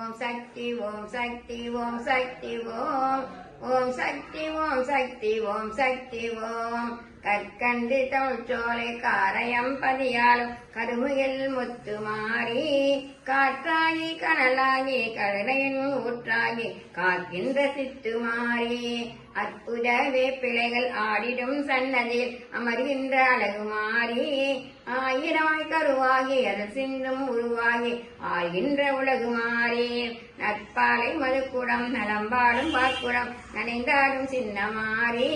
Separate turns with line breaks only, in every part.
ஓம் சக்தி ஓம் சக்தி ஓம் சக்தி ஓம் ஓம் சக்தி ஓம் சக்தி ஓம் சக்தி ஓம் கற்கண்டு தமிழ்ச்சோலை காரயம் பதியாலும் கருமுகில் முத்து மாறி காற்றாகி கனலாகி கடலையின் ஊற்றாகி காக்கின்ற சித்து மாறி. அற்புத வேப்பிலைகள் ஆடிடும் சன்னதியில் அமர்கின்ற அழகு மாறி. ஆயிரமாய் கருவாகி அது சிந்தும் உருவாகி ஆகின்ற உலகு மாறி. நற்பாலை மதுக்குடம் நலம்பாடும் பாக்குடம் நனை சின்ன மாறி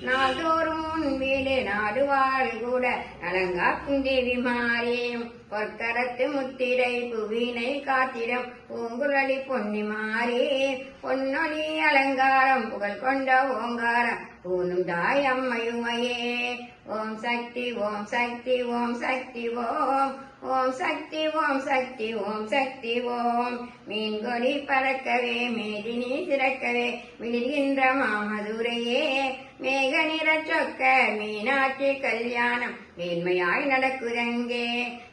நாள்தோறும் உன் வீடு நாடு வாழ் கூட நலங்காக்கும் தேவி மாறி பொற்கரத்து முத்திரை புவினை காத்திடம். பூங்குழலி பொன்னி மாறி. பொன்னொழி அலங்காரம் புகழ் கொண்ட ஓங்காரம். பூனும் தாய் அம்மையுமையே. ஓம் சக்தி ஓம் சக்தி ஓம் சக்தி ஓம். ஓம் சக்தி ஓம் சக்தி ஓம் சக்தி ஓம். மீன்கொடி பறக்கவே மேதினி திறக்கவே விழுகின்ற மாமதுரையே. மேக நிற சொக்க மீனாட்சி கல்யாணம். மேன்மையாய் நடக்குதங்கே.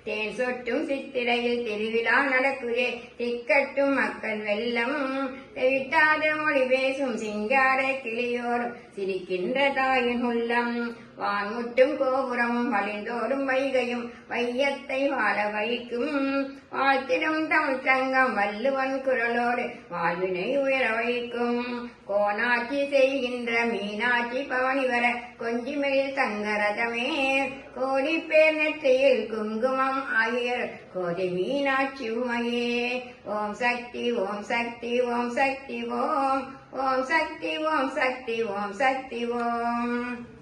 தேன் சொட்டும் சித்திரையில் திருவிழா நடக்குதே. திக்கட்டும் மக்கள் வெள்ளம் தெவிட்டாத மொழி பேசும் சிங்கார கிளியோர் சிரிக்கின்ற தாயின் உள்ளம். வான்முட்டும் கோபுரம் வழிந்தோடும் வைகையும் வையத்தை வாழ வைக்கும். வாழ்த்திடும் தமிழ் சங்கம் வள்ளுவன் குரலோடு வாழ்வினை உயர வைக்கும். கோனாட்சி செய்கின்ற மீனாட்சி பவனி வர கொஞ்சிமையில் தங்கரதமே கோடி பேர் நெற்றியில் குங்குமம் ஆகிய கோடி மீனாட்சி உமையே ஓம் சக்தி ஓம் சக்தி ஓம் சக்தி ஓம். ஓம் சக்தி ஓம் சக்தி ஓம் சக்தி ஓம்.